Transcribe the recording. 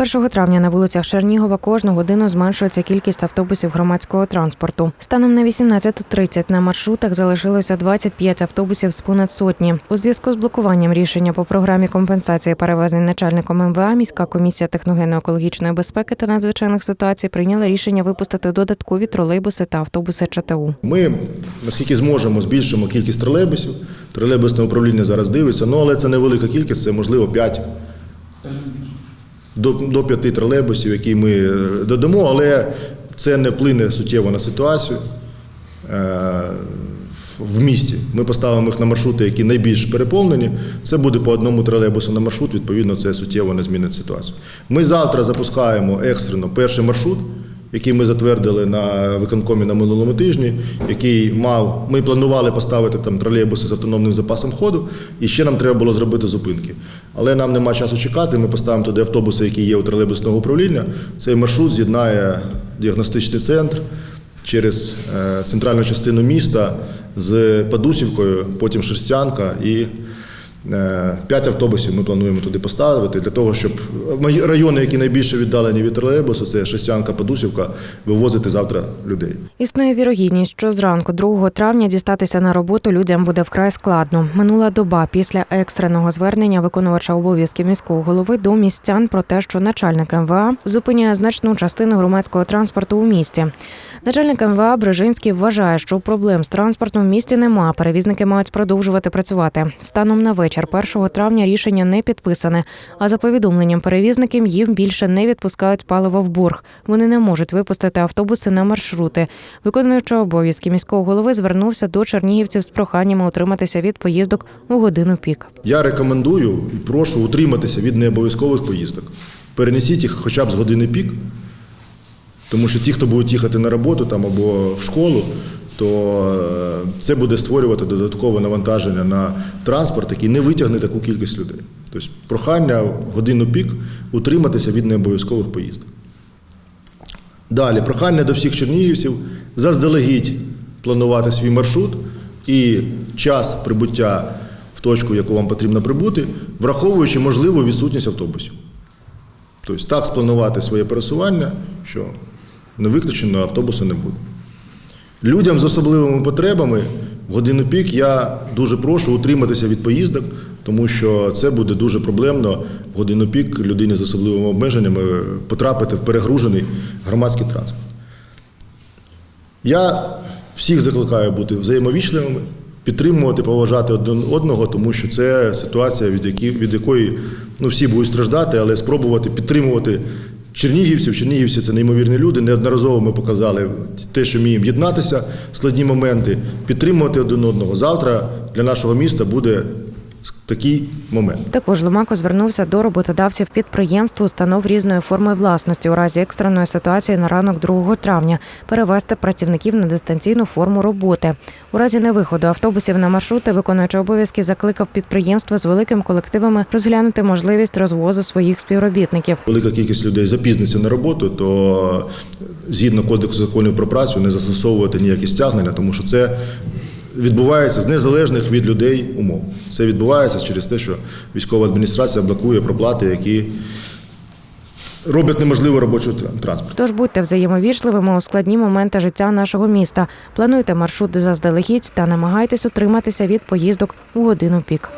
1 травня на вулицях Чернігова кожну годину зменшується кількість автобусів громадського транспорту. Станом на 18.30 на маршрутах залишилося 25 автобусів з понад сотні. У зв'язку з блокуванням рішення по програмі компенсації перевезень начальником МВА міська комісія техногенно-екологічної безпеки та надзвичайних ситуацій прийняла рішення випустити додаткові тролейбуси та автобуси ЧТУ. Ми, наскільки зможемо, збільшимо кількість тролейбусів. Тролейбусне управління зараз дивиться, ну але це невелика кількість, це можливо 5 до, до 5 тролейбусів, які ми е, додамо, але це не вплине суттєво на ситуацію е, в місті. Ми поставимо їх на маршрути, які найбільш переповнені. Це буде по одному тролейбусу на маршрут, відповідно, це суттєво не змінить ситуацію. Ми завтра запускаємо екстрено перший маршрут який ми затвердили на виконкомі на минулому тижні, який мав. Ми планували поставити там тролейбуси з автономним запасом ходу, і ще нам треба було зробити зупинки. Але нам нема часу чекати. Ми поставимо туди автобуси, які є у тролейбусного управління. Цей маршрут з'єднає діагностичний центр через е, центральну частину міста з Падусівкою, потім Шерстянка і. Е, П'ять автобусів ми плануємо туди поставити для того, щоб райони, які найбільше віддалені від тролейбусу, це Шестянка, Падусівка, вивозити завтра людей. Існує вірогідність, що зранку 2 травня дістатися на роботу людям буде вкрай складно. Минула доба після екстреного звернення виконувача обов'язків міського голови до містян про те, що начальник МВА зупиняє значну частину громадського транспорту у місті. Начальник МВА Брижинський вважає, що проблем з транспортом в місті нема. Перевізники мають продовжувати працювати. Станом на вечір 1 травня рішення не підписане. А за повідомленням перевізників їм більше не відпускають паливо в борг. Вони не можуть випустити автобуси на маршрути. Виконуючи обов'язки міського голови звернувся до чернігівців з проханнями утриматися від поїздок у годину пік. Я рекомендую і прошу утриматися від необов'язкових поїздок. Перенесіть їх хоча б з години пік, тому що ті, хто будуть їхати на роботу там або в школу, то е, це буде створювати додаткове навантаження на транспорт, який не витягне таку кількість людей. Тобто прохання годину пік утриматися від необов'язкових поїздок. Далі, прохання до всіх чернігівців заздалегідь планувати свій маршрут і час прибуття в точку, яку вам потрібно прибути, враховуючи можливу відсутність автобусів. Тобто так спланувати своє пересування, що не виключено автобусу не буде. Людям з особливими потребами в годину пік я дуже прошу утриматися від поїздок, тому що це буде дуже проблемно в годину пік людині з особливими обмеженнями потрапити в перегружений громадський транспорт. Я всіх закликаю бути взаємовічливими, підтримувати, поважати один одного, тому що це ситуація, від, якої ну, всі будуть страждати, але спробувати підтримувати чернігівців. Чернігівці це неймовірні люди. Неодноразово ми показали те, що вміємо єднатися в складні моменти, підтримувати один одного. Завтра для нашого міста буде такий момент. Також Ломако звернувся до роботодавців підприємств, установ різної форми власності у разі екстреної ситуації на ранок 2 травня перевести працівників на дистанційну форму роботи. У разі невиходу автобусів на маршрути, виконуючи обов'язки, закликав підприємства з великими колективами розглянути можливість розвозу своїх співробітників. Велика кількість людей запізниться на роботу, то згідно кодексу законів про працю не застосовувати ніякі стягнення, тому що це відбувається з незалежних від людей умов. Це відбувається через те, що військова адміністрація блокує проплати, які роблять неможливо робочу транспорт. Тож будьте взаємовічливими у складні моменти життя нашого міста. Плануйте маршрути заздалегідь та намагайтесь утриматися від поїздок у годину пік.